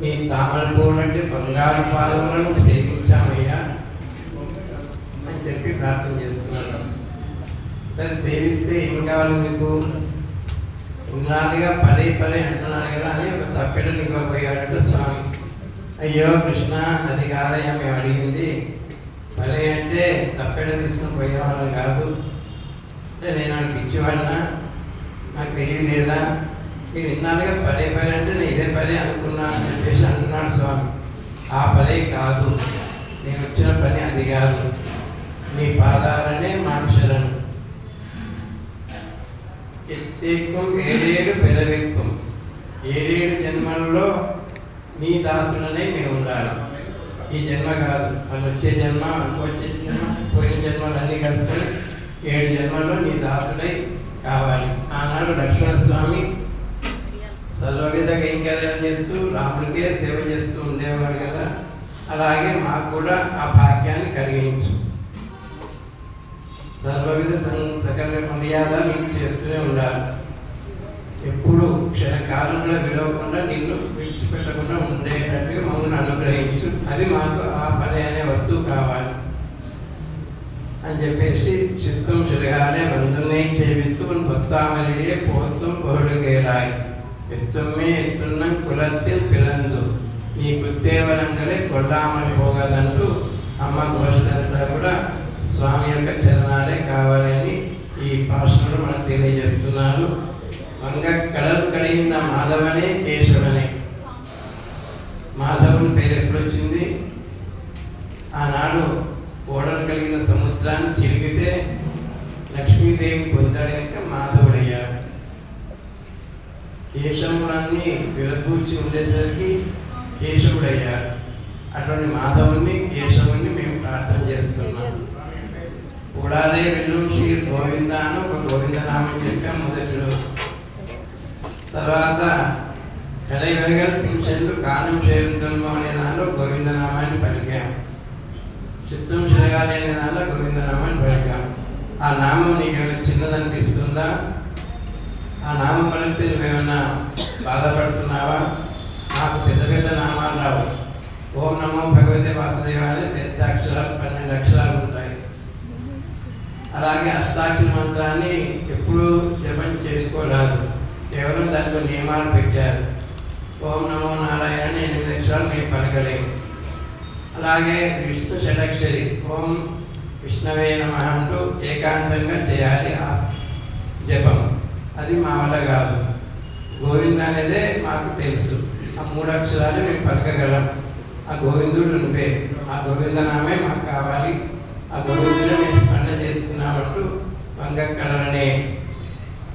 మీ తామర పూలంటే బంగారు పాదములను సేవించామయ్యా అని చెప్పి ప్రార్థన చేస్తున్నాను సరే సేవిస్తే ఏం కావాలి మీకు? ఉన్నాళ్ళుగా పదే పదే అంటున్నాను కదా అని ఒక తప్పెడు నింపబోయాడు స్వామి. అయ్యో కృష్ణ అది కాదయ్యా మేము అడిగింది. పదే అంటే తప్పెడు తీసుకుని పోయేవాళ్ళం కాదు. అంటే నేను వాళ్ళకి ఇచ్చేవాడినా? నాకు తెలియలేదా? మీరు ఇన్నాళ్ళుగా పదే పదే పని అనుకున్నా అని చెప్పేసి అంటున్నాడు స్వామి. ఆ పనే కాదు. నేను వచ్చిన పని అది కాదు. మీ పాదాలనే మాంసలను ఎత్తేకం ఏడేడు పెదవెక్కం ఏడేడు జన్మలలో నీ దాసులనే మేము ఉండాలి. ఈ జన్మ కాదు. వాళ్ళు వచ్చే జన్మ వచ్చే జన్మ పోయిన జన్మలు అన్నీ కలుపుకొని ఏడు జన్మల్లో నీ దాసుడై కావాలి. ఆనాడు లక్ష్మణ స్వామి సర్వవిధ కైంకర్యం చేస్తూ రాముడికే సేవ చేస్తూ ఉండేవారు కదా. అలాగే మాకు కూడా ఆ భాగ్యాన్ని కలిగించు. సర్వవిధ సకల మర్యాద నీకు చేస్తూనే ఉండాలి. ఎప్పుడు క్షణకాలంలో విడవకుండా నిన్ను విడిచిపెట్టకుండా ఉండేటట్టుగా మమ్మల్ని అనుగ్రహించు. అది మాకు ఆ పని అనే వస్తువు కావాలి. అని చెప్పేసి చిత్తం చెరగానే బంధునే కొత్త పొత్తామలిడే పోత్తం పొరుడుగేలాయి எத்துமே కులత్తి குலத்தில் பிளந்து நீ గుత్తేవలంగలే కొల్లామని పోగదంటూ అమ్మ ఘోషంతా కూడా స్వామి యొక్క చరణాలే కావాలని ఈ భాషను మనకు తెలియజేస్తున్నారు. వంగ కళలు కలిగిన మాధవనే కేశవనే. మాధవన్ పేరు ఎప్పుడొచ్చింది? ఆనాడు ఓడలు కలిగిన సముద్రాన్ని చిరిగితే లక్ష్మీదేవి పొందడానికి మాధవ కేశవరాన్ని విరగూర్చి ఉండేసరికి కేశవుడయ్యాడు అటువంటి మాధవుని కేశవుని మేము ప్రార్థన చేస్తున్నాం. కూడాలే వెల్లుంచి గోవింద అని ఒక గోవిందనామం చెప్పాం మొదటిలో తర్వాత కలయివగల్ పింఛన్లు కానం చేరుతుందో అనే దానిలో గోవిందనామాన్ని పలికాం. చిత్తం శిరగాలి అనే దానిలో గోవిందనామాన్ని పలికాం. ఆ నామం నీకు ఏమైనా చిన్నదనిపిస్తుందా? ఆ నామం పలికితే నువ్వేమన్నా బాధపడుతున్నావా? నాకు పెద్ద పెద్ద నామాలు రావు. ఓం నమో భగవతే వాసుదేవ పెద్ద అక్షరాలు పన్నెండు అక్షరాలు ఉంటాయి. అలాగే అష్టాక్షర మంత్రాన్ని ఎప్పుడూ జపం చేసుకోరాదు. కేవలం దానికి నియమాలు పెట్టారు. ఓం నమో నారాయణ అని ఎనిమిది అక్షరాలు మేము పలకలేము అలాగే విష్ణు షడక్షరి ఓం విష్ణవే నమ అంటూ ఏకాంతంగా చేయాలి ఆ జపం. అది మా వల్ల కాదు. గోవింద అనేదే మాకు తెలుసు. ఆ మూడు అక్షరాలు మేము పలకగలం. ఆ గోవిందుడు నువ్వే ఆ గోవిందనామే మాకు కావాలి. ఆ గోవిందుడు మేము స్మరణ చేస్తున్నామంటూ వంగక్కడలనే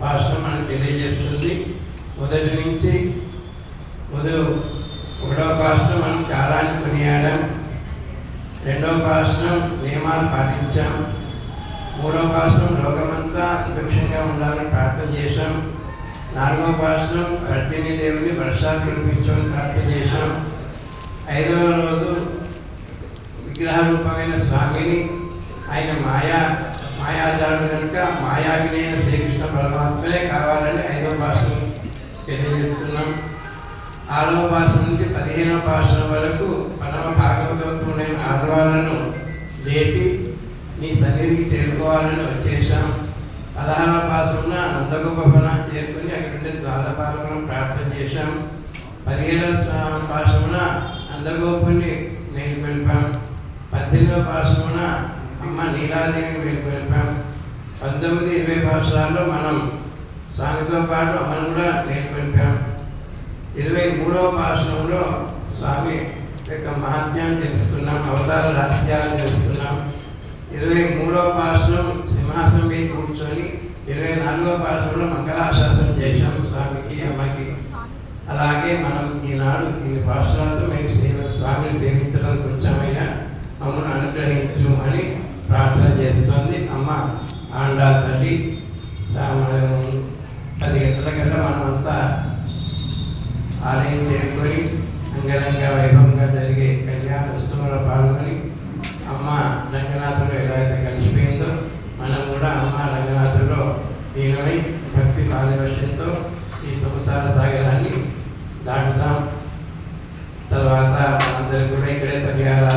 భాష మనకు తెలియజేస్తుంది. మొదటి నుంచి మొదలు ఒకటవ భాషలో మనం కాలాన్ని కొనియాడాం. రెండవ భాషణం నియమాలు పాటించాం. మూడవ భాషణం లోకమంతా సుభిక్షంగా ఉండాలని ప్రార్థన చేశాం. నాలుగవ భాషణం గర్భిణీ దేవుని వర్షాలు కురిపించమని ప్రార్థన చేశాం. ఐదవ రోజు విగ్రహ రూపమైన స్వామిని ఆయన మాయా మాయాజాడు కనుక మాయావినైన శ్రీకృష్ణ పరమాత్మనే కావాలని ఐదవ భాషను తెలియజేస్తున్నాం. ఆరవ భాష నుంచి పదిహేనవ భాష వరకు పరమ భాగవతమైన ఆడవాళ్ళను లేపి నీ సన్నిధికి చేరుకోవాలని వచ్చేసాం పదహారవ నందగోపన చేరుకుని అక్కడ ద్వారపాలకులను ప్రార్థన చేశాం. పదిహేడవ పాశమున నందగోపుని నేను వెళ్ళిపాం పద్దెనిమిదవ పాశమున అమ్మ నీలాదేవిని వెళ్ళిపోయాం పంతొమ్మిది ఇరవై పాశాల్లో మనం స్వామితో పాటు అమ్మను కూడా నేర్పంపాం ఇరవై మూడవ పాశ్రంలో స్వామి యొక్క మహత్యాన్ని తెలుసుకున్నాం అవతార రహస్యాలను తెలుసుకున్నాం. ఇరవై మూడవ భాషణం సింహాసనం మీద కూర్చొని ఇరవై నాలుగవ భాషణంలో మంగళాశాసనం చేశాము స్వామికి అమ్మకి. అలాగే మనం ఈనాడు ఈ భాషలతో మేము సేవ స్వామిని సేవించడానికి వచ్చామయ్యా. మమ్మల్ని అనుగ్రహించు అని ప్రార్థన చేస్తోంది అమ్మ ఆండా తల్లి. సామాన్యం పది గంటలకల్లా మనమంతా ఆలయం చేరుకొని ఈ సంసార సాగరాన్ని దాటుతాం. తర్వాత అందరూ కూడా ఇక్కడే పరిహారాలు